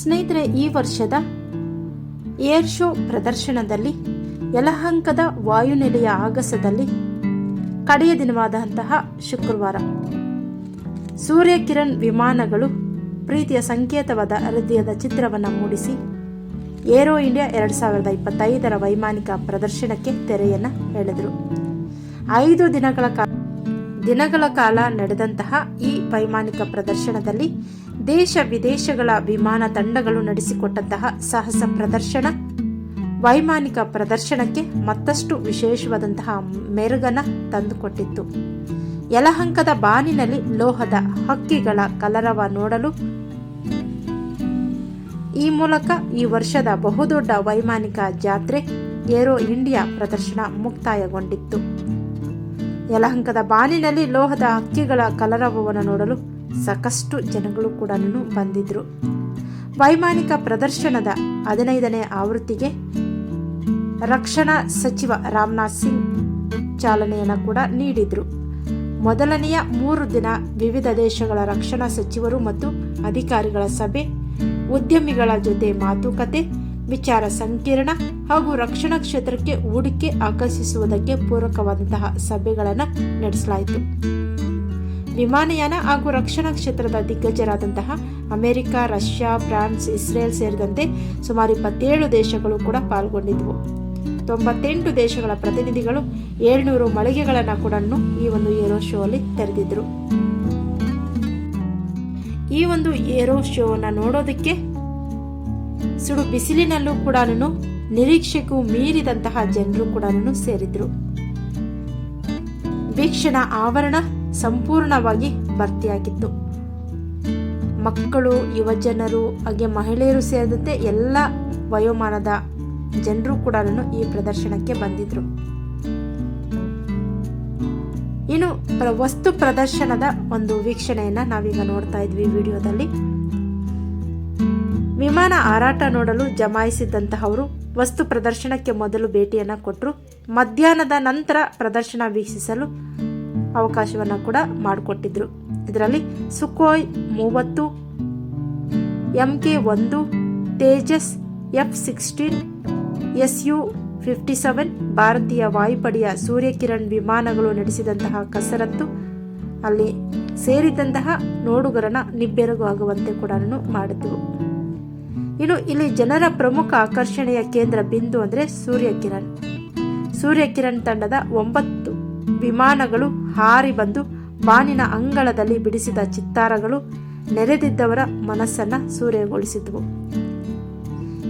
ಸ್ನೇಹಿತರೆ, ಈ ವರ್ಷದ ಏರ್ ಶೋ ಪ್ರದರ್ಶನದಲ್ಲಿ ಯಲಹಂಕದ ವಾಯುನೆಲೆಯ ಆಗಸದಲ್ಲಿ ಕಡೆಯ ದಿನವಾದಂತಹ ಶುಕ್ರವಾರ. ಸೂರ್ಯಕಿರಣ್ ವಿಮಾನಗಳು ಪ್ರೀತಿಯ ಸಂಕೇತವಾದ ಹೃದಯದ ಚಿತ್ರವನ್ನು ಮೂಡಿಸಿ ಏರೋ ಇಂಡಿಯಾ ಎರಡು ಸಾವಿರದ ಇಪ್ಪತ್ತೈದರ ವೈಮಾನಿಕ ಪ್ರದರ್ಶನಕ್ಕೆ ತೆರೆಯನ್ನು ಎಳೆದರು. ಐದು ದಿನಗಳ ಕಾಲ ದಿನಗಳ ಕಾಲ ನಡೆದಂತಹ ಈ ವೈಮಾನಿಕ ಪ್ರದರ್ಶನದಲ್ಲಿ ದೇಶ ವಿದೇಶಗಳ ವಿಮಾನ ತಂಡಗಳು ನಡೆಸಿಕೊಟ್ಟಂತಹ ಸಾಹಸ ಪ್ರದರ್ಶನ, ವೈಮಾನಿಕ ಪ್ರದರ್ಶನಕ್ಕೆ ಮತ್ತಷ್ಟು ವಿಶೇಷವಾದಂತಹ ಮೆರುಗನ ತಂದುಕೊಟ್ಟಿತ್ತು. ಯಲಹಂಕದ ಬಾನಿನಲ್ಲಿ ಲೋಹದ ಹಕ್ಕಿಗಳ ಕಲರವ ನೋಡಲು ಈ ಮೂಲಕ ಈ ವರ್ಷದ ಬಹುದೊಡ್ಡ ವೈಮಾನಿಕ ಜಾತ್ರೆ ಏರೋ ಇಂಡಿಯಾ ಪ್ರದರ್ಶನ ಮುಕ್ತಾಯಗೊಂಡಿತ್ತು. ಯಲಹಂಕದ ಬಾನಿನಲ್ಲಿ ಲೋಹದ ಹಕ್ಕಿಗಳ ಕಲರವವನ್ನು ನೋಡಲು ಸಾಕಷ್ಟು ಜನಗಳು ಕೂಡ ಬಂದಿದ್ರು. ವೈಮಾನಿಕ ಪ್ರದರ್ಶನದ ಹದಿನೈದನೇ ಆವೃತ್ತಿಗೆ ರಕ್ಷಣಾ ಸಚಿವ ರಾಮನಾಥ್ ಸಿಂಗ್ ಚಾಲನೆಯನ್ನು ಕೂಡ ನೀಡಿದ್ರು. ಮೊದಲನೆಯ ಮೂರು ದಿನ ವಿವಿಧ ದೇಶಗಳ ರಕ್ಷಣಾ ಸಚಿವರು ಮತ್ತು ಅಧಿಕಾರಿಗಳ ಸಭೆ, ಉದ್ಯಮಿಗಳ ಜೊತೆ ಮಾತುಕತೆ, ವಿಚಾರ ಸಂಕಿರಣ ಹಾಗೂ ರಕ್ಷಣಾ ಕ್ಷೇತ್ರಕ್ಕೆ ಹೂಡಿಕೆ ಆಕರ್ಷಿಸುವುದಕ್ಕೆ ಪೂರಕವಾದಂತಹ ಸಭೆಗಳನ್ನು ನಡೆಸಲಾಯಿತು. ವಿಮಾನಯಾನ ಹಾಗೂ ರಕ್ಷಣಾ ಕ್ಷೇತ್ರದ ದಿಗ್ಗಜರಾದಂತಹ ಅಮೆರಿಕ, ರಷ್ಯಾ, ಫ್ರಾನ್ಸ್, ಇಸ್ರೇಲ್ ಸೇರಿದಂತೆ ಸುಮಾರು ಇಪ್ಪತ್ತೇಳು ದೇಶಗಳು ಕೂಡ ಪಾಲ್ಗೊಂಡಿದ್ದವು ತೊಂಬತ್ತೆಂಟು ದೇಶಗಳ ಪ್ರತಿನಿಧಿಗಳು ಏಳ್ನೂರು ಮಳಿಗೆಗಳನ್ನು ಕೂಡ ಈ ಒಂದು ಏರೋ ಶೋ ಅಲ್ಲಿ ತೆರೆದಿದ್ರು. ಈ ಒಂದು ಏರೋ ಶೋವನ್ನು ನೋಡೋದಕ್ಕೆ ಸುಡು ಬಿಸಿಲಿನಲ್ಲೂ ಕೂಡ ನಿರೀಕ್ಷೆಗೂ ಮೀರಿದಂತಹ ಜನರು ಕೂಡ ಸೇರಿದ್ರು. ವೀಕ್ಷಣಾ ಆವರಣ ಸಂಪೂರ್ಣವಾಗಿ ಭರ್ತಿಯಾಗಿತ್ತು. ಮಕ್ಕಳು, ಯುವಜನರು, ಹಾಗೆ ಮಹಿಳೆಯರು ಸೇರಿದಂತೆ ಎಲ್ಲ ವಯೋಮಾನದ ಜನರು ಕೂಡ ಈ ಪ್ರದರ್ಶನಕ್ಕೆ ಬಂದಿದ್ರು. ಇನ್ನು ವಸ್ತು ಪ್ರದರ್ಶನದ ಒಂದು ವೀಕ್ಷಣೆಯನ್ನ ನಾವೀಗ ನೋಡ್ತಾ ಇದ್ವಿ ವಿಡಿಯೋದಲ್ಲಿ. ವಿಮಾನ ಹಾರಾಟ ನೋಡಲು ಜಮಾಯಿಸಿದಂತಹವರು ವಸ್ತು ಪ್ರದರ್ಶನಕ್ಕೆ ಮೊದಲು ಭೇಟಿಯನ್ನು ಕೊಟ್ಟರು ಮಧ್ಯಾಹ್ನದ ನಂತರ ಪ್ರದರ್ಶನ ವೀಕ್ಷಿಸಲು ಅವಕಾಶವನ್ನ ಕೂಡ ಮಾಡಿಕೊಟ್ಟಿದ್ರು. ಇದರಲ್ಲಿ ಸುಖೋಯ್ ಮೂವತ್ತು ಎಂ ಕೆ ಒಂದು, Tejas F sixteen S U fifty seven, ಭಾರತೀಯ ವಾಯುಪಡೆಯ ಸೂರ್ಯಕಿರಣ್ ವಿಮಾನಗಳು ನಡೆಸಿದಂತಹ ಕಸರತ್ತು, ಅಲ್ಲಿ ಸೇರಿದಂತಹ ನೋಡುಗರನ್ನ ನಿಬ್ಬೆರಗಾಗುವಂತೆ ಕೂಡ ಮಾಡಿದ್ವು. ಇನ್ನು ಇಲ್ಲಿ ಜನರ ಪ್ರಮುಖ ಆಕರ್ಷಣೆಯ ಕೇಂದ್ರ ಬಿಂದು ಅಂದರೆ ಸೂರ್ಯಕಿರಣ್. ಸೂರ್ಯಕಿರಣ್ ತಂಡದ ಒಂಬತ್ತು ವಿಮಾನಗಳು ಹಾರಿ ಬಂದು ಬಾನಿನ ಅಂಗಳದಲ್ಲಿ ಬಿಡಿಸಿದ ಚಿತ್ತಾರಗಳು ನೆರೆದಿದ್ದವರ ಮನಸ್ಸನ್ನ ಸೂರ್ಯಗೊಳಿಸಿದ್ವು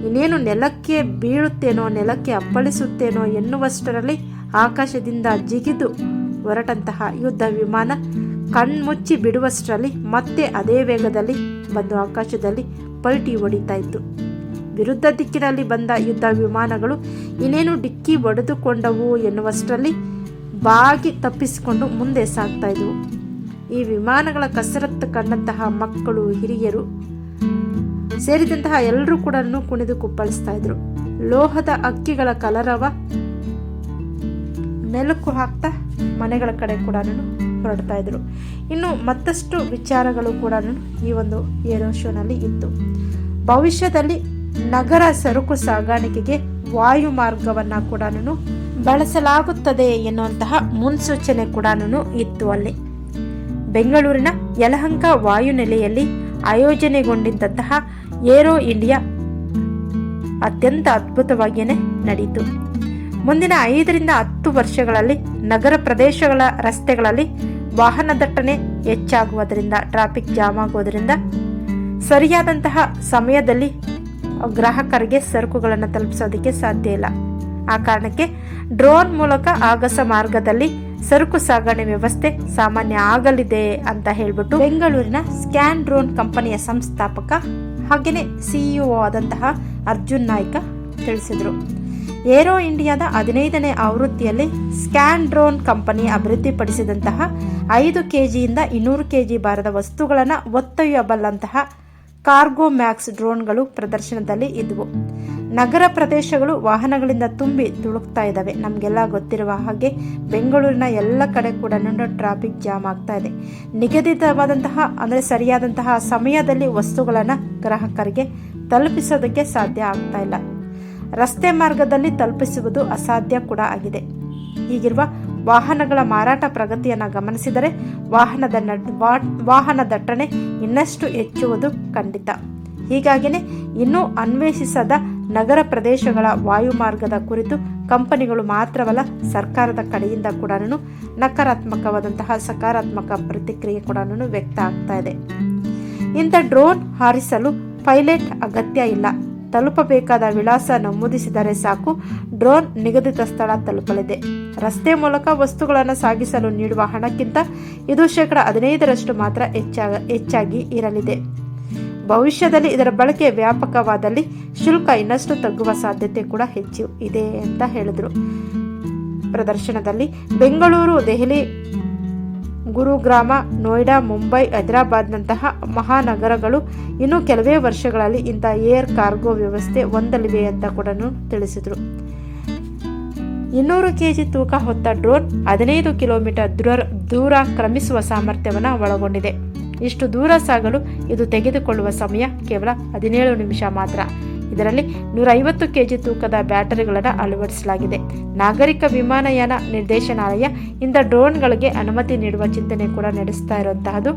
ಇನ್ನೇನು ನೆಲಕ್ಕೆ ಬೀಳುತ್ತೇನೋ, ನೆಲಕ್ಕೆ ಅಪ್ಪಳಿಸುತ್ತೇನೋ ಎನ್ನುವಷ್ಟರಲ್ಲಿ ಆಕಾಶದಿಂದ ಜಿಗಿದು ಹೊರಟಂತಹ ಯುದ್ಧ ವಿಮಾನ ಕಣ್ಮುಚ್ಚಿ ಬಿಡುವಷ್ಟರಲ್ಲಿ ಮತ್ತೆ ಅದೇ ವೇಗದಲ್ಲಿ ಬಂದು ಆಕಾಶದಲ್ಲಿ ಪಲ್ಟಿ ಹೊಡಿತಾ ಇತ್ತು. ವಿರುದ್ಧ ದಿಕ್ಕಿನಲ್ಲಿ ಬಂದ ಯುದ್ಧ ವಿಮಾನಗಳು ಇನ್ನೇನು ಡಿಕ್ಕಿ ಒಡೆದುಕೊಂಡವು ಎನ್ನುವಷ್ಟರಲ್ಲಿ ಬಾಗಿ ತಪ್ಪಿಸಿಕೊಂಡು ಮುಂದೆ ಸಾಗ್ತಾ ಇದ್ವು. ಈ ವಿಮಾನಗಳ ಕಸರತ್ತು ಕಂಡಂತಹ ಮಕ್ಕಳು, ಹಿರಿಯರು ಸೇರಿದಂತಹ ಎಲ್ಲರೂ ಕೂಡ ಕುಣಿದು ಕುಪ್ಪಳಿಸ್ತಾ ಇದ್ರು. ಲೋಹದ ಅಕ್ಕಿಗಳ ಕಲರವ ಮೆಲುಕು ಹಾಕ್ತಾ ಮನೆಗಳ ಕಡೆ ಕೂಡ ಹೊರಡ್ತಾ ಇದ್ರು. ಇನ್ನು ಮತ್ತಷ್ಟು ವಿಚಾರಗಳು ಕೂಡ ಈ ಒಂದು ಏರೋ ಶೋನಲ್ಲಿ ಇತ್ತು. ಭವಿಷ್ಯದಲ್ಲಿ ನಗರ ಸರಕು ಸಾಗಾಣಿಕೆಗೆ ವಾಯು ಮಾರ್ಗವನ್ನ ಕೂಡ ಬಳಸಲಾಗುತ್ತದೆ ಎನ್ನುವಂತಹ ಮುನ್ಸೂಚನೆ ಕೂಡ ಇತ್ತು ಅಲ್ಲಿ. ಬೆಂಗಳೂರಿನ ಯಲಹಂಕ ವಾಯುನೆಲೆಯಲ್ಲಿ ಆಯೋಜನೆಗೊಂಡಿದ್ದಂತಹ ಏರೋ ಇಂಡಿಯಾ ಅತ್ಯಂತ ಅದ್ಭುತವಾಗಿಯೇ ನಡೆಯಿತು ಮುಂದಿನ ಐದರಿಂದ ಹತ್ತು ವರ್ಷಗಳಲ್ಲಿ ನಗರ ಪ್ರದೇಶಗಳ ರಸ್ತೆಗಳಲ್ಲಿ ವಾಹನ ದಟ್ಟಣೆ ಹೆಚ್ಚಾಗುವುದರಿಂದ, ಟ್ರಾಫಿಕ್ ಜಾಮ್ ಆಗುವುದರಿಂದ, ಸರಿಯಾದಂತಹ ಸಮಯದಲ್ಲಿ ಗ್ರಾಹಕರಿಗೆ ಸರಕುಗಳನ್ನು ತಲುಪಿಸೋದಕ್ಕೆ ಸಾಧ್ಯ ಇಲ್ಲ. ಆ ಕಾರಣಕ್ಕೆ ಡ್ರೋನ್ ಮೂಲಕ ಆಗಸ ಮಾರ್ಗದಲ್ಲಿ ಸರಕು ಸಾಗಣೆ ವ್ಯವಸ್ಥೆ ಸಾಮಾನ್ಯ ಆಗಲಿದೆ ಅಂತ ಹೇಳ್ಬಿಟ್ಟು ಬೆಂಗಳೂರಿನ ಸ್ಕ್ಯಾನ್ ಡ್ರೋನ್ ಕಂಪನಿಯ ಸಂಸ್ಥಾಪಕ ಹಾಗೆಯೇ ಸಿಇಒ ಆದಂತಹ ಅರ್ಜುನ್ ನಾಯ್ಕ ತಿಳಿಸಿದರು. ಏರೋ ಇಂಡಿಯಾದ ಹದಿನೈದನೇ ಆವೃತ್ತಿಯಲ್ಲಿ ಸ್ಕ್ಯಾನ್ ಡ್ರೋನ್ ಕಂಪನಿ ಅಭಿವೃದ್ಧಿಪಡಿಸಿದಂತಹ ಐದು ಕೆಜಿಯಿಂದ ಇನ್ನೂರು ಕೆಜಿ ಭಾರದ ವಸ್ತುಗಳನ್ನು ಒತ್ತೊಯ್ಯಬಲ್ಲಂತಹ ಕಾರ್ಗೋ ಮ್ಯಾಕ್ಸ್ ಡ್ರೋನ್ಗಳು ಪ್ರದರ್ಶನದಲ್ಲಿ ಇದ್ವು. ನಗರ ಪ್ರದೇಶಗಳು ವಾಹನಗಳಿಂದ ತುಂಬಿ ತುಳುಕ್ತಾ ಇದ್ದಾವೆ. ನಮಗೆಲ್ಲ ಗೊತ್ತಿರುವ ಹಾಗೆ ಬೆಂಗಳೂರಿನ ಎಲ್ಲ ಕಡೆ ಕೂಡ ಟ್ರಾಫಿಕ್ ಜಾಮ್ ಆಗ್ತಾ ಇದೆ. ನಿಗದಿತವಾದಂತಹ, ಅಂದರೆ ಸರಿಯಾದಂತಹ ಸಮಯದಲ್ಲಿ ವಸ್ತುಗಳನ್ನು ಗ್ರಾಹಕರಿಗೆ ತಲುಪಿಸೋದಕ್ಕೆ ಸಾಧ್ಯ ಆಗ್ತಾ ಇಲ್ಲ. ರಸ್ತೆ ಮಾರ್ಗದಲ್ಲಿ ತಲುಪಿಸುವುದು ಅಸಾಧ್ಯ ಕೂಡ ಆಗಿದೆ. ಹೀಗಿರುವ ವಾಹನಗಳ ಮಾರಾಟ ಪ್ರಗತಿಯನ್ನು ಗಮನಿಸಿದರೆ ವಾಹನದ ವಾಹನ ದಟ್ಟಣೆ ಇನ್ನಷ್ಟು ಹೆಚ್ಚುವುದು ಖಂಡಿತ. ಹೀಗಾಗಿಯೇ ಇನ್ನೂ ಅನ್ವೇಷಿಸದ ನಗರ ಪ್ರದೇಶಗಳ ವಾಯುಮಾರ್ಗದ ಕುರಿತು ಕಂಪನಿಗಳು ಮಾತ್ರವಲ್ಲ ಸರ್ಕಾರದ ಕಡೆಯಿಂದ ಕೂಡ ನಕಾರಾತ್ಮಕವಾದಂತಹ ಸಕಾರಾತ್ಮಕ ಪ್ರತಿಕ್ರಿಯೆ ಕೂಡ ವ್ಯಕ್ತ ಆಗ್ತಾ ಇದೆ. ಇಂಥ ಡ್ರೋನ್ ಹಾರಿಸಲು ಪೈಲಟ್ ಅಗತ್ಯ ಇಲ್ಲ. ತಲುಪಬೇಕಾದ ವಿಳಾಸ ನಮೂದಿಸಿದರೆ ಸಾಕು. ಡ್ರೋನ್ ನಿಗದಿತ ಸ್ಥಳ ತಲುಪಲಿದೆ. ರಸ್ತೆ ಮೂಲಕ ವಸ್ತುಗಳನ್ನು ಸಾಗಿಸಲು ನೀಡುವ ಹಣಕ್ಕಿಂತ ಇದು ಶೇಕಡ ಹದಿನೈದರಷ್ಟು ಮಾತ್ರ ಹೆಚ್ಚಾಗ ಇರಲಿದೆ. ಭವಿಷ್ಯದಲ್ಲಿ ಇದರ ಬಳಕೆ ವ್ಯಾಪಕವಾದಲ್ಲಿ ಶುಲ್ಕ ಇನ್ನಷ್ಟು ತಗ್ಗುವ ಸಾಧ್ಯತೆ ಕೂಡ ಹೆಚ್ಚು ಇದೆ ಅಂತ ಹೇಳಿದರು. ಪ್ರದರ್ಶನದಲ್ಲಿ ಬೆಂಗಳೂರು, ದೆಹಲಿ ಗುರುಗ್ರಾಮ, ನೋಯ್ಡಾ, ಮುಂಬೈ, ಹೈದರಾಬಾದ್ನಂತಹ ಮಹಾನಗರಗಳು ಇನ್ನು ಕೆಲವೇ ವರ್ಷಗಳಲ್ಲಿ ಇಂಥ ಏರ್ ಕಾರ್ಗೋ ವ್ಯವಸ್ಥೆ ಹೊಂದಲಿವೆ ಅಂತ ಕೂಡ ತಿಳಿಸಿದರು. ಇನ್ನೂರು ಕೆಜಿ ತೂಕ ಹೊತ್ತ ಡ್ರೋನ್ ಹದಿನೈದು ಕಿಲೋಮೀಟರ್ ದೂರ ದೂರ ಕ್ರಮಿಸುವ ಸಾಮರ್ಥ್ಯವನ್ನು ಒಳಗೊಂಡಿದೆ. ಇಷ್ಟು ದೂರ ಸಾಗಲು ಇದು ತೆಗೆದುಕೊಳ್ಳುವ ಸಮಯ ಕೇವಲ ಹದಿನೇಳು ನಿಮಿಷ ಮಾತ್ರ. ಇದರಲ್ಲಿ ನೂರೈವತ್ತು ಕೆಜಿ ತೂಕದ ಬ್ಯಾಟರಿಗಳನ್ನು ಅಳವಡಿಸಲಾಗಿದೆ. ನಾಗರಿಕ ವಿಮಾನಯಾನ ನಿರ್ದೇಶನಾಲಯ ಇಂದ ಡ್ರೋನ್ಗಳಿಗೆ ಅನುಮತಿ ನೀಡುವ ಚಿಂತನೆ ಕೂಡ ನಡೆಸ್ತಾ ಇರುವಂತಹದ್ದು.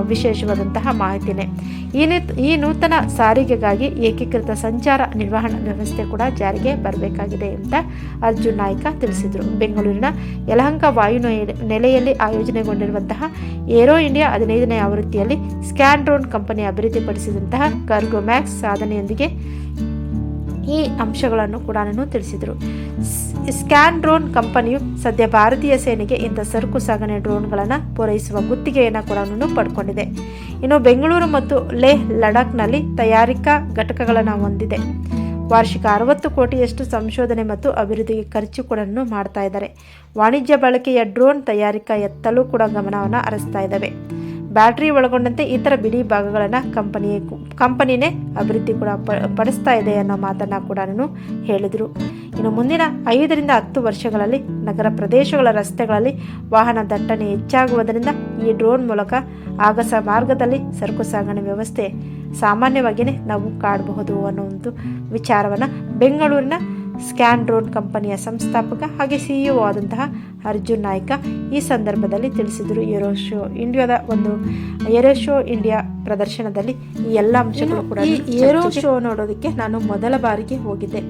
ವಿಶೇಷವಾದಂತಹ ಮಾಹಿತಿನೇ. ಈ ಈ ನೂತನ ಸಾರಿಗೆಗಾಗಿ ಏಕೀಕೃತ ಸಂಚಾರ ನಿರ್ವಹಣಾ ವ್ಯವಸ್ಥೆ ಕೂಡ ಜಾರಿಗೆ ಬರಬೇಕಾಗಿದೆ ಅಂತ ಅರ್ಜುನ್ ನಾಯ್ಕ ತಿಳಿಸಿದರು. ಬೆಂಗಳೂರಿನ ಯಲಹಂಕ ವಾಯು ನೆಲೆ- ನೆಲೆಯಲ್ಲಿ ಆಯೋಜನೆಗೊಂಡಿರುವಂತಹ ಏರೋ ಇಂಡಿಯಾ ಹದಿನೈದನೇ ಆವೃತ್ತಿಯಲ್ಲಿ ಸ್ಕ್ಯಾನ್ ಡ್ರೋನ್ ಕಂಪನಿ ಅಭಿವೃದ್ಧಿಪಡಿಸಿದಂತಹ ಕರ್ಗೋ ಮ್ಯಾಕ್ಸ್ ಸಾಧನೆಯೊಂದಿಗೆ ಈ ಅಂಶಗಳನ್ನು ಕೂಡ ತಿಳಿಸಿದರು. ಸ್- ಸ್ಕ್ಯಾನ್ ಡ್ರೋನ್ ಕಂಪನಿಯು ಸದ್ಯ ಭಾರತೀಯ ಸೇನೆಗೆ ಇಂಥ ಸರಕು ಸಾಗಣೆ ಡ್ರೋನ್ಗಳನ್ನು ಪೂರೈಸುವ ಗುತ್ತಿಗೆಯನ್ನು ಕೂಡ ಪಡ್ಕೊಂಡಿದೆ. ಇನ್ನು ಬೆಂಗಳೂರು ಮತ್ತು ಲೇಹ್ ಲಡಾಖ್ನಲ್ಲಿ ತಯಾರಿಕಾ ಘಟಕಗಳನ್ನು ಹೊಂದಿದೆ. ವಾರ್ಷಿಕ ಅರವತ್ತು ಕೋಟಿಯಷ್ಟು ಸಂಶೋಧನೆ ಮತ್ತು ಅಭಿವೃದ್ಧಿಗೆ ಖರ್ಚು ಕೂಡ ಮಾಡ್ತಾ ಇದ್ದಾರೆ. ವಾಣಿಜ್ಯ ಬಳಕೆಯ ಡ್ರೋನ್ ತಯಾರಿಕಾ ಎತ್ತಲೂ ಕೂಡ ಗಮನವನ್ನು ಹರಿಸ್ತಾ ಇದ್ದಾವೆ ಬ್ಯಾಟರಿ ಒಳಗೊಂಡಂತೆ ಇತರ ಬಿಡಿ ಭಾಗಗಳನ್ನು ಕಂಪನಿ ಕಂಪನಿನೇ ಅಭಿವೃದ್ಧಿ ಕೂಡ ಪಡಿಸ್ತಾ ಇದೆ ಅನ್ನೋ ಮಾತನ್ನು ಕೂಡ ಹೇಳಿದರು. ಇನ್ನು ಮುಂದಿನ ಐದರಿಂದ ಹತ್ತು ವರ್ಷಗಳಲ್ಲಿ ನಗರ ಪ್ರದೇಶಗಳ ರಸ್ತೆಗಳಲ್ಲಿ ವಾಹನ ದಟ್ಟಣೆ ಹೆಚ್ಚಾಗುವುದರಿಂದ ಈ ಡ್ರೋನ್ ಮೂಲಕ ಆಗಸ ಮಾರ್ಗದಲ್ಲಿ ಸರಕು ಸಾಗಣೆ ವ್ಯವಸ್ಥೆ ಸಾಮಾನ್ಯವಾಗಿಯೇ ನಾವು ಕಾಣಬಹುದು ಅನ್ನೋ ಒಂದು ವಿಚಾರವನ್ನು ಬೆಂಗಳೂರಿನ ಸ್ಕ್ಯಾನ್ ಡ್ರೋನ್ ಕಂಪನಿಯ ಸಂಸ್ಥಾಪಕ ಹಾಗೆ ಸಿಇಒ ಆದಂತಹ ಅರ್ಜುನ್ ನಾಯ್ಕ ಈ ಸಂದರ್ಭದಲ್ಲಿ ತಿಳಿಸಿದರು. ಏರೋ ಶೋ ಇಂಡಿಯಾದ ಒಂದು ಏರೋ ಶೋ ಇಂಡಿಯಾ ಪ್ರದರ್ಶನದಲ್ಲಿ ಈ ಎಲ್ಲ ಅಂಶಗಳು ಕೂಡ ಈ ಏರೋ ಶೋ ನೋಡೋದಕ್ಕೆ ನಾನು ಮೊದಲ ಬಾರಿಗೆ ಹೋಗಿದ್ದೆ.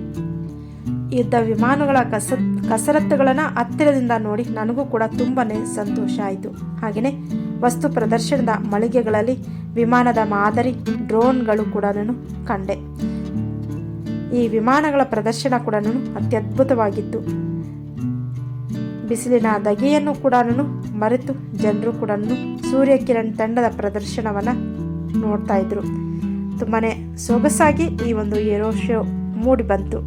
ಯುದ್ಧ ವಿಮಾನಗಳ ಕಸ ಕಸರತ್ತುಗಳನ್ನು ಹತ್ತಿರದಿಂದ ನೋಡಿ ನನಗೂ ಕೂಡ ತುಂಬಾನೇ ಸಂತೋಷ ಆಯಿತು. ಹಾಗೆಯೇ ವಸ್ತು ಪ್ರದರ್ಶನದ ಮಳಿಗೆಗಳಲ್ಲಿ ವಿಮಾನದ ಮಾದರಿ ಡ್ರೋನ್ಗಳು ಕೂಡ ನಾನು ಕಂಡೆ. ಈ ವಿಮಾನಗಳ ಪ್ರದರ್ಶನ ಕೂಡ ಅತ್ಯದ್ಭುತವಾಗಿತ್ತು. ಬಿಸಿಲಿನ ದಗೆಯನ್ನು ಕೂಡ ಮರೆತು ಜನರು ಕೂಡ ಸೂರ್ಯ ಕಿರಣ್ ತಂಡದ ಪ್ರದರ್ಶನವನ್ನು ನೋಡ್ತಾ ಇದ್ರು. ತುಂಬಾ ಸೊಗಸಾಗಿ ಈ ಒಂದು ಏರೋ ಶೋ ಮೂಡಿ ಬಂತು.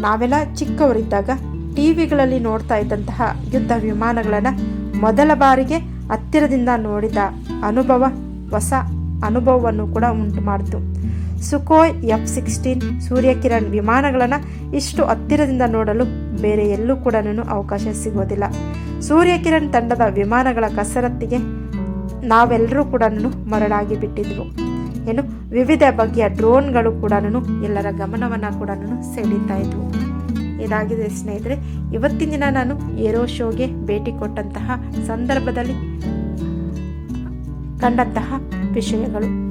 ನಾವೆಲ್ಲ ಚಿಕ್ಕವರಿದ್ದಾಗ ಟಿವಿಗಳಲ್ಲಿ ನೋಡ್ತಾ ಇದ್ದಂತಹ ಯುದ್ಧ ವಿಮಾನಗಳನ್ನು ಮೊದಲ ಬಾರಿಗೆ ಹತ್ತಿರದಿಂದ ನೋಡಿದ ಅನುಭವ ಹೊಸ ಅನುಭವವನ್ನು ಕೂಡ ಉಂಟು ಮಾಡಿತು. ಸುಕೋಯ್ ಎಫ್ ಸಿಕ್ಸ್ಟೀನ್ ಸೂರ್ಯಕಿರಣ್ ವಿಮಾನಗಳನ್ನು ಇಷ್ಟು ಹತ್ತಿರದಿಂದ ನೋಡಲು ಬೇರೆ ಎಲ್ಲೂ ಕೂಡ ಅವಕಾಶ ಸಿಗೋದಿಲ್ಲ. ಸೂರ್ಯಕಿರಣ್ ತಂಡದ ವಿಮಾನಗಳ ಕಸರತ್ತಿಗೆ ನಾವೆಲ್ಲರೂ ಕೂಡ ಮರಳಾಗಿ ಬಿಟ್ಟಿದ್ವು. ಏನು, ವಿವಿಧ ಬಗೆಯ ಡ್ರೋನ್ಗಳು ಕೂಡ ಎಲ್ಲರ ಗಮನವನ್ನು ಕೂಡ ಸೆಳೀತಾ ಇದ್ವು. ಇದಾಗಿದೆ ಸ್ನೇಹಿತರೆ, ಇವತ್ತಿನ ದಿನ ನಾನು ಏರೋ ಶೋಗೆ ಭೇಟಿ ಕೊಟ್ಟಂತಹ ಸಂದರ್ಭದಲ್ಲಿ ಕಂಡಂತಹ പിശകുകളും